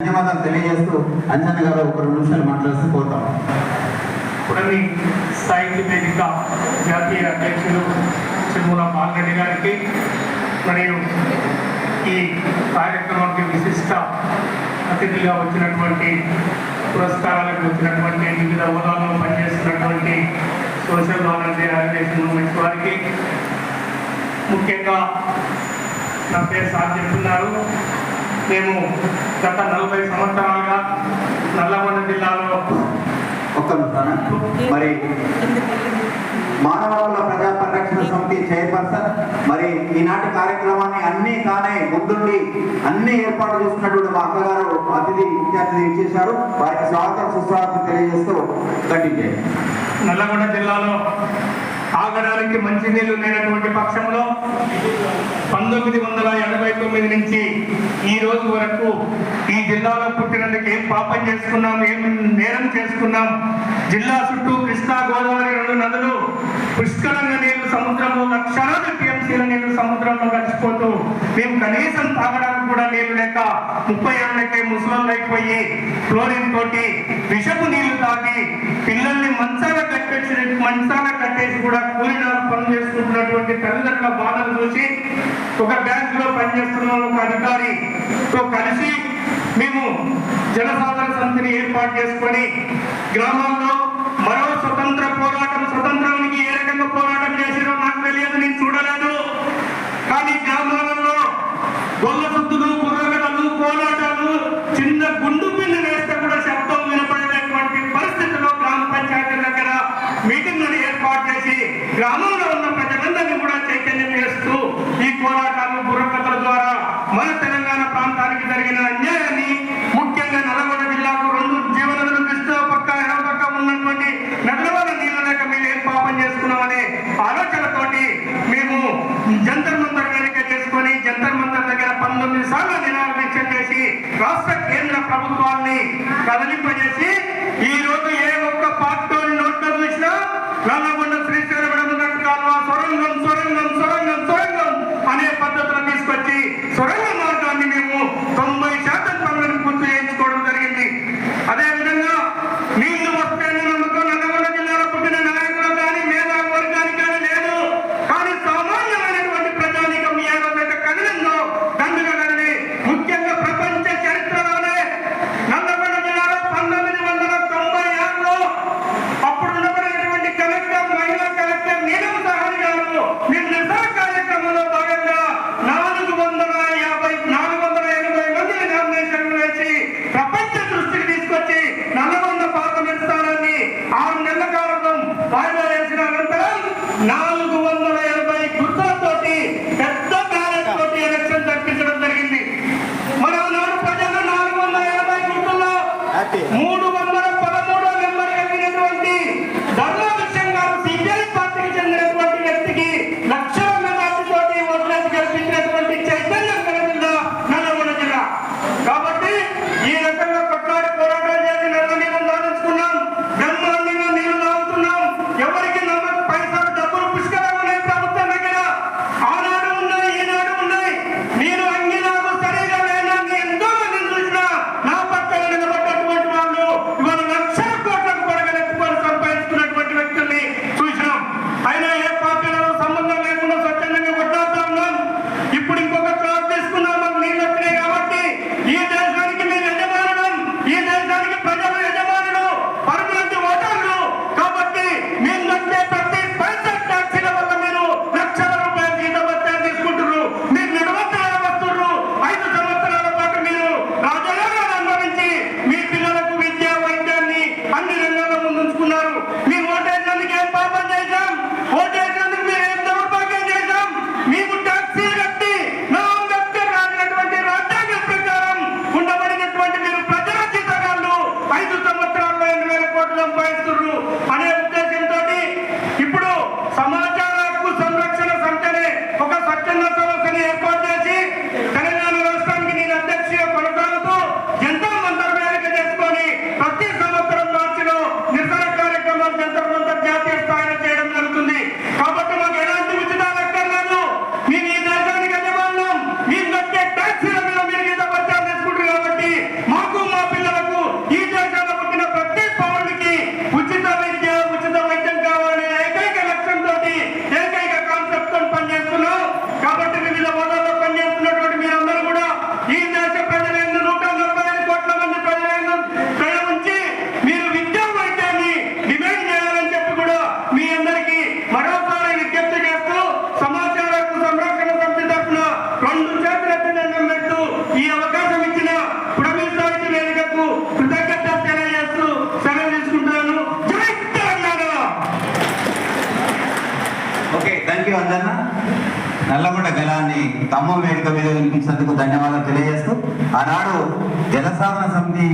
ధన్యవాదాలు తెలియజేస్తూ అంజన్న గారు ఒక రెండు నిమిషాలు మాట్లాడుతూ పోతాం. పురమి సాహిత్య వేదిక జాతీయ అధ్యక్షులు చిరుమల బాలరెడ్డి గారికి మరియు ఈ కార్యక్రమానికి విశిష్ట అతిథిగా వచ్చినటువంటి పురస్కారాలకు వచ్చినటువంటి వివిధ హోదాల్లో పనిచేస్తున్నటువంటి సోషల్ వాలంటీర్ ఆర్గనైజేషన్ మూమెంట్స్ వారికి ముఖ్యంగా నా పేరు సార్ చెప్తున్నారు. మేము గత నలభై సంవత్సరాలుగా నల్లగొండ జిల్లాలో ఒక్క మరి మానవ ప్రజా పరిరక్షణ సమితి చైర్పర్సన్ మరి ఈనాటి కార్యక్రమాన్ని అన్ని తానే ముందుండి అన్ని ఏర్పాటు చేస్తున్నటువంటి మా అక్కగారు అతిథి అతిథి ఇచ్చేశారు. వారికి స్వాగతం సుస్వాగతం తెలియజేస్తూ కంటిన్యూ నల్లగొండ జిల్లాలో తాగడానికి మంచినీళ్ళు లేనటువంటి పక్షంలో పంతొమ్మిది వందల ఎనభై తొమ్మిది నుంచి ఈ రోజు వరకు ఈ జిల్లాలో పుట్టినందుకు ఏం పాపం చేసుకున్నాం ఏం నేరం చేసుకున్నాం? జిల్లా చుట్టూ కృష్ణా గోదావరి రెండు నదులు పుష్కలంగా నీళ్ళు సముద్రంలో లక్షలాది టీఎంసీల నీళ్ళు సముద్రంలో కలిసిపోతూ మేము కనీసం తాగడానికి కూడా నీళ్ళు లేక ముప్పై ఏళ్ళకే ముసలంలో అయిపోయి క్లోరిన్ తోటి విషపు నీళ్ళు తాగి పిల్లల్ని మంచ మంచాల కట్టేసి కూడా కూలిన పని చేసుకుంటున్నటువంటి తల్లిదండ్రుల బాధలు చూసి ఒక బ్యాంకులో పనిచేస్తున్న ఒక అధికారితో కలిసి మేము జనసాధారణ సమితిని ఏర్పాటు చేసుకొని గ్రామాల్లో గ్రామంలో ఉన్న ప్రజలందరినీ కూడా చైతన్యం చేస్తూ ఈ పోరాటాలు బుర్రకథల ద్వారా మన తెలంగాణ ప్రాంతానికి జరిగిన అన్యాయాన్ని ముఖ్యంగా నల్గొండ జిల్లాకు రెండు జీవనదులు కృష్ణ పక్క పక్క ఉన్నటువంటి నదుల వల్ల నీళ్ళ లేక మేము ఏం పాపం చేసుకున్నామనే ఆలోచనతోటి మేము జంతర్ మంతర్ వేదిక చేసుకొని జంతర్ మంతర్ దగ్గర పంతొమ్మిది సార్లు నిరాదీక్ష చేసి రాష్ట్ర కేంద్ర ప్రభుత్వాన్ని కదలింపజేసి ఈ రోజు ఏ ఒక్క పార్టీ నోట్లో చూసినా నల్లగొండ కాలంలో వాయిదా వేసిన అనంతరం నాలుగు వందల ఎనభై గుర్తులతోటి పెద్ద బ్యాలెట్ తోటి ఎలక్షన్ జరిపించడం జరిగింది. మరి ఆనాడు ప్రజలు నాలుగు వందల ఎనభై గుర్తుల్లో మూడు థ్యాంక్ యూ అంజన్న నల్లగొండ గలాన్ని ఖమ్మం వేడుక మీద వినిపించినందుకు ధన్యవాదాలు తెలియజేస్తూ ఆనాడు జలసాధన సమితి